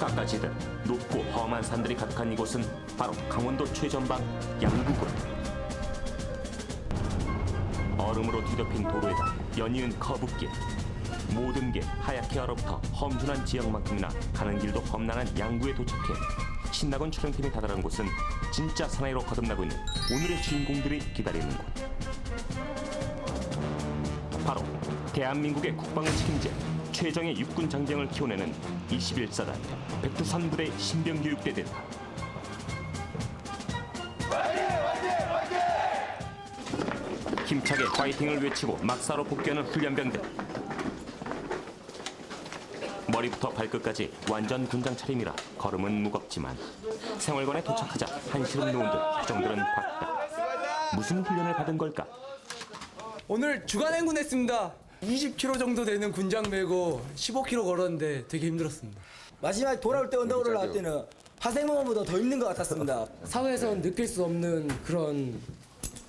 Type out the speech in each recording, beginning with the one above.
깎아지듯 높고 험한 산들이 가득한 이곳은 바로 강원도 최전방 양구군. 얼음으로 뒤덮인 도로에다 연이은 커브길. 모든 게 하얗게 얼어붙어 험준한 지역만큼이나 가는 길도 험난한 양구에 도착해 신나건 촬영팀이 다다른 곳은 진짜 사나이로 거듭나고 있는 오늘의 주인공들이 기다리는 곳. 바로 대한민국의 국방을 책임질 최정의 육군 장병을 키워내는 21사단 백두산 부대 신병교육대대다. 힘차게 파이팅을 외치고 막사로 복귀하는 훈련병들. 머리부터 발끝까지 완전 군장 차림이라 걸음은 무겁지만 생활관에 도착하자 한시름 듯 표정들은 밝다. 무슨 훈련을 받은 걸까? 오늘 주간 행군했습니다. 20km 정도 되는 군장 메고 15km 걸었는데 되게 힘들었습니다. 마지막에 돌아올 때 언덕 올라갈 때는 화생모험보다 더 힘든 것 같았습니다. 사회에서는 느낄 수 없는 그런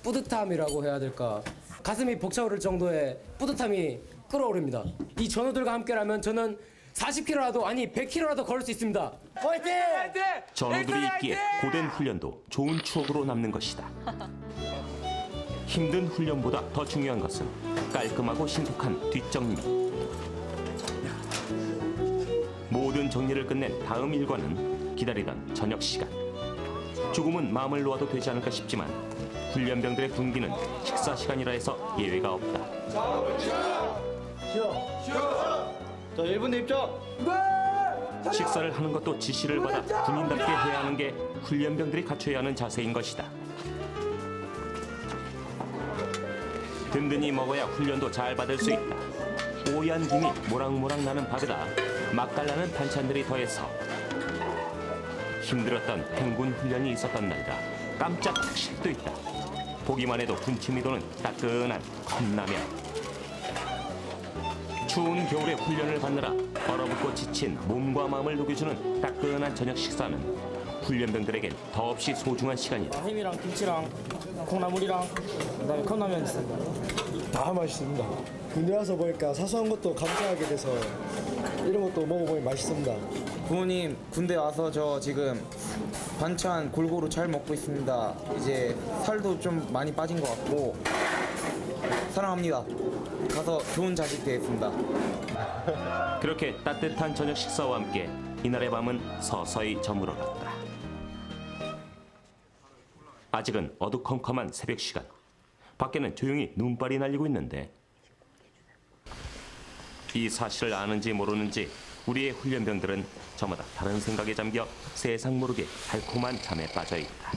뿌듯함이라고 해야 될까 가슴이 벅차오를 정도의 뿌듯함이 끌어오릅니다 이 전우들과 함께라면 저는 40km라도 아니 100km라도 걸을 수 있습니다 화이팅! 전우들이 있기에 고된 훈련도 좋은 추억으로 남는 것이다. 힘든 훈련보다 더 중요한 것은 깔끔하고 신속한 뒷정리. 모든 정리를 끝낸 다음 일과는 기다리던 저녁 시간. 조금은 마음을 놓아도 되지 않을까 싶지만 훈련병들의 군기는 식사 시간이라 해서 예외가 없다. 자, 1분 입장! 식사를 하는 것도 지시를 받아 군인답게 해야 하는 게 훈련병들이 갖춰야 하는 자세인 것이다. 든든히 먹어야 훈련도 잘 받을 수 있다. 뽀얀 김이 모락모락 나는 밥에다 맛깔나는 반찬들이 더해서 힘들었던 행군 훈련이 있었던 날이라 깜짝 특식도 있다. 보기만 해도 군침이 도는 따끈한 컵라면. 추운 겨울에 훈련을 받느라 얼어붙고 지친 몸과 마음을 녹여주는 따끈한 저녁 식사는 훈련병들에겐 더없이 소중한 시간이다. 햄이랑 김치랑 콩나물이랑 그다음에 컵라면 있습니다. 다 맛있습니다. 군대 와서 보니까 사소한 것도 감사하게 돼서 이런 것도 먹어보니 맛있습니다. 부모님 군대 와서 저 지금 반찬 골고루 잘 먹고 있습니다. 이제 살도 좀 많이 빠진 것 같고 사랑합니다. 가서 좋은 자식 되겠습니다. 그렇게 따뜻한 저녁 식사와 함께 이날의 밤은 서서히 저물어갔다. 아직은 어두컴컴한 새벽 시간. 밖에는 조용히 눈발이 날리고 있는데 이 사실을 아는지 모르는지 우리의 훈련병들은 저마다 다른 생각에 잠겨 세상 모르게 달콤한 잠에 빠져 있다.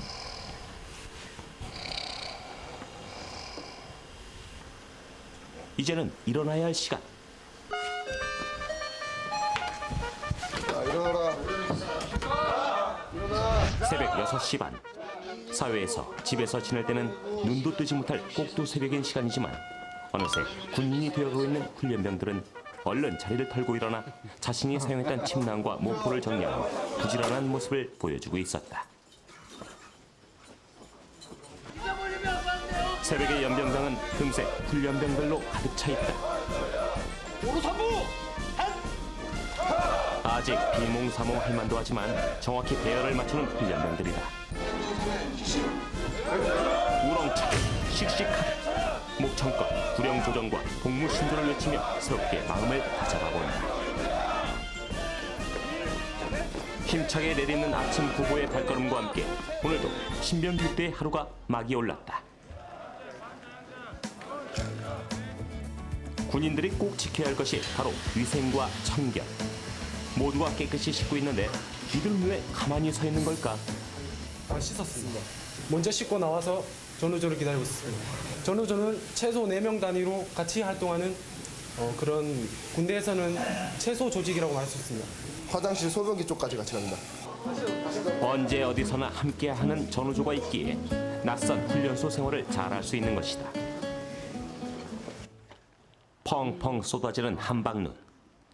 이제는 일어나야 할 시간. 새벽 6시 반. 사회에서 집에서 지낼 때는 눈도 뜨지 못할 꼭두 새벽인 시간이지만 어느새 군인이 되어가고 있는 훈련병들은 얼른 자리를 털고 일어나 자신이 사용했던 침낭과 모포를 정리하고 부지런한 모습을 보여주고 있었다. 새벽의 연병장은 금세 훈련병들로 가득 차 있다. 아직 비몽사몽할 만도 하지만 정확히 배열을 맞추는 훈련병들이다. 우렁차게 씩씩하게 목청껏 구령 조정과 복무 신조를 외치며 새롭게 마음을 다잡아 본다. 힘차게 내딛는 아침 구보의 발걸음과 함께 오늘도 신병교육대의 하루가 막이 올랐다. 군인들이 꼭 지켜야 할 것이 바로 위생과 청결. 모두가 깨끗이 씻고 있는데 이들 왜 가만히 서 있는 걸까? 아, 씻었습니다. 먼저 씻고 나와서 전우조를 기다리고 있습니다. 전우조는 최소 4명 단위로 같이 활동하는 어, 그런 군대에서는 최소 조직이라고 말할 수 있습니다. 화장실 소변기 쪽까지 같이 갑니다. 언제 어디서나 함께하는 전우조가 있기에 낯선 훈련소 생활을 잘할 수 있는 것이다. 펑펑 쏟아지는 한방눈.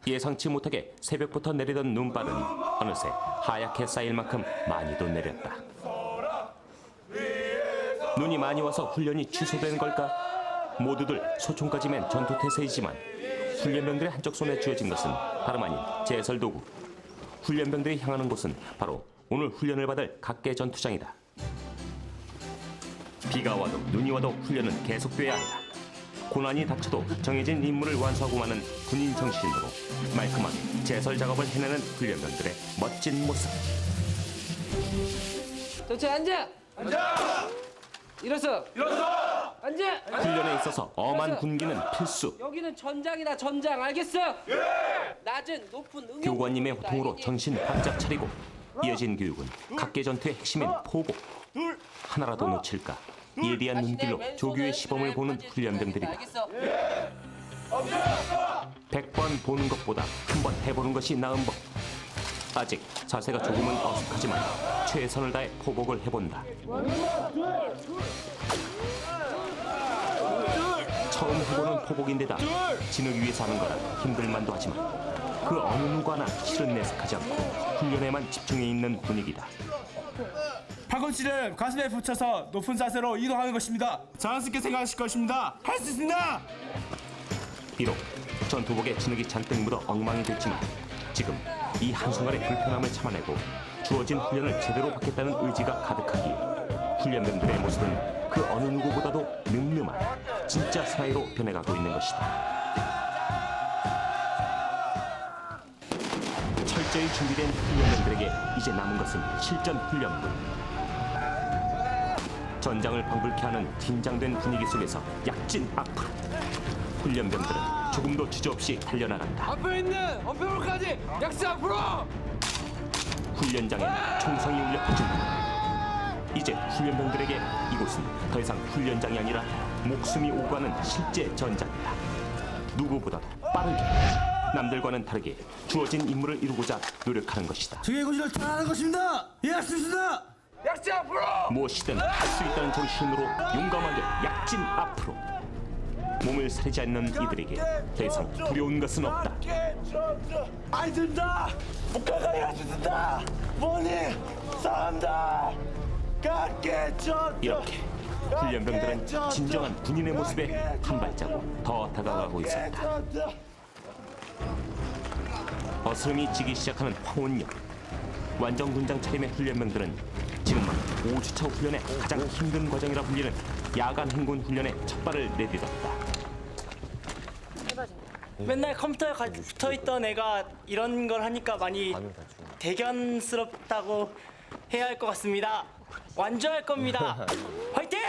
예상치 못하게 새벽부터 내리던 눈발은 어느새 하얗게 쌓일 만큼 많이도 내렸다. 눈이 많이 와서 훈련이 취소된 걸까? 모두들 소총까지 맨 전투 태세이지만 훈련병들의 한쪽 손에 쥐어진 것은 다름 아닌 제설 도구. 훈련병들이 향하는 곳은 바로 오늘 훈련을 받을 각계 전투장이다. 비가 와도 눈이 와도 훈련은 계속돼야 한다. 고난이 닥쳐도 정해진 임무를 완수하고 마는 군인 정신으로 말끔하게 제설 작업을 해내는 훈련병들의 멋진 모습. 전체 앉아. 앉아. 일어서. 일어서. 앉아. 훈련에 있어서 엄한 군기는 필수. 여기는 전장이다 전장 알겠어? 예. 낮은 높은 응용. 교관님의 호통으로 정신 바짝 차리고 이어진 교육은 각계 전투의 핵심인 포고. 하나라도 놓칠까 예리한 눈길로 조교의 시범을 보는 훈련병들이다. 알겠어. 백번 보는 것보다 한 번 해보는 것이 나은 법. 아직 자세가 조금은 어색하지만 최선을 다해 포복을 해본다. 처음 해보는 포복인데다 지누기 위해서 하는 거라 힘들만도 하지만 그 어느 누구나 실은 내색하지 않고 훈련에만 집중해 있는 분위기다. 팔꿈치를 가슴에 붙여서 높은 자세로 이동하는 것입니다. 자연스럽게 생각하실 것입니다. 할 수 있습니다. 비록 전투복에 진흙이 잔뜩 묻어 엉망이 됐지만 지금 이 한순간의 불편함을 참아내고 주어진 훈련을 제대로 받겠다는 의지가 가득하기에 훈련병들의 모습은 그 어느 누구보다도 늠름한 진짜 사이로 변해가고 있는 것이다. 철저히 준비된 훈련병들에게 이제 남은 것은 실전 훈련뿐. 전장을 방불케 하는 긴장된 분위기 속에서 약진 앞으로 훈련병들은 조금도 주저없이 달려나간다. 앞에 있는 엄폐물까지 약수 앞으로. 훈련장에 총성이 울려 퍼진다. 이제 훈련병들에게 이곳은 더 이상 훈련장이 아니라 목숨이 오고 가는 실제 전장이다. 누구보다도 빠르게 남들과는 다르게 주어진 임무를 이루고자 노력하는 것이다. 저의 고지를 전하는 것입니다. 예, 할수 있습니다. 무엇이든 할 수 있다는 정신으로 용감하게 약진 앞으로 몸을 사리지 않는 이들에게 더 이상 두려운 것은 없다. 안 된다. 북한이 해준다. 뭐니? 싸움다. 각계 전 이렇게 훈련병들은 진정한 군인의 모습에 한 발자국 더 다가가고 있었다. 어스름이 지기 시작하는 황혼역. 완전 군장 차림의 훈련병들은 지금만 5주차 훈련의 가장 힘든 과정이라 불리는 야간 행군 훈련에 첫 발을 내딛었다. 맨날 컴퓨터에 가- 붙어있던 애가 이런 걸 하니까 많이 대견스럽다고 해야 할 것 같습니다. 완주할 겁니다. 화이팅!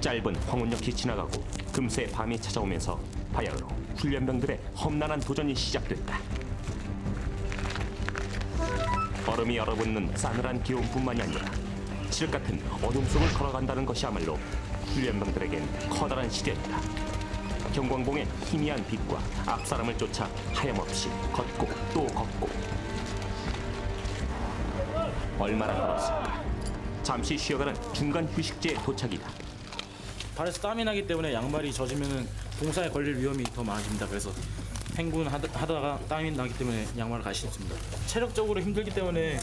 짧은 황혼역이 지나가고 금세 밤이 찾아오면서 바야흐로 훈련병들의 험난한 도전이 시작됐다. 얼음이 얼어붙는 싸늘한 기온뿐만이 아니라 칠흑 같은 어둠 속을 걸어간다는 것이야말로 훈련병들에겐 커다란 시련이다. 경광봉의 희미한 빛과 앞사람을 쫓아 하염없이 걷고 또 걷고 얼마나 걸었을까? 잠시 쉬어가는 중간 휴식지에 도착이다. 발에서 땀이 나기 때문에 양말이 젖으면 공사에 걸릴 위험이 더 많아집니다. 그래서 행군 하다, 하다가 땀이 나기 때문에 양말을 갈신습니다 체력적으로 힘들기 때문에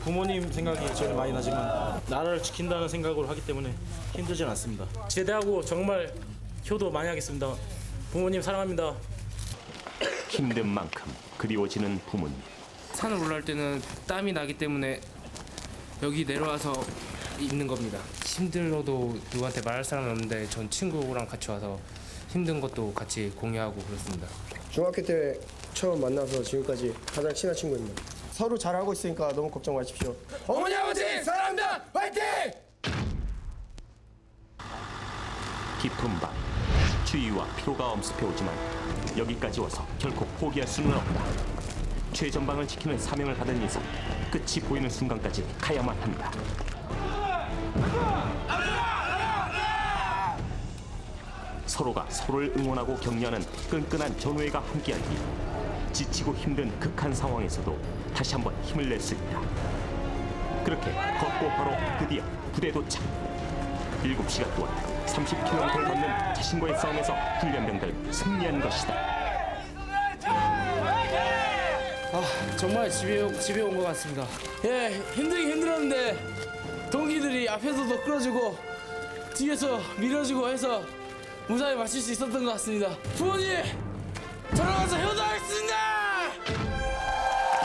부모님 생각이 제일 많이 나지만 나라를 지킨다는 생각으로 하기 때문에 힘들진 않습니다. 제대하고 정말 효도 많이 하겠습니다. 부모님 사랑합니다. 힘든 만큼 그리워지는 부모님. 산을 올라갈 때는 땀이 나기 때문에 여기 내려와서 있는 겁니다. 힘들어도 누구한테 말할 사람은 없는데 전 친구랑 같이 와서 힘든 것도 같이 공유하고 그렇습니다. 중학교 때 처음 만나서 지금까지 가장 친한 친구입니다. 서로 잘하고 있으니까 너무 걱정 마십시오. 어머니 아버지 사랑합니다. 화이팅! 깊은 밤 추위와 피로가 엄습해 오지만 여기까지 와서 결코 포기할 수는 없다. 최전방을 지키는 사명을 받은 이상 끝이 보이는 순간까지 가야만 한다. 서로가 서로를 응원하고 격려하는 끈끈한 전우회가 함께하기에 지치고 힘든 극한 상황에서도 다시 한번 힘을 낼 수 있다. 그렇게 걷고 바로 드디어 부대 도착. 7시간 동안 30km를 걷는 자신과의 싸움에서 훈련병들 승리한 것이다. 정말 집에 집에 온 것 같습니다. 예, 힘들긴 힘들었는데 동기들이 앞에서도 끌어주고 뒤에서 밀어주고 해서 무사히 마칠 수 있었던 것 같습니다. 부모님 돌아가서 효도하겠습니다.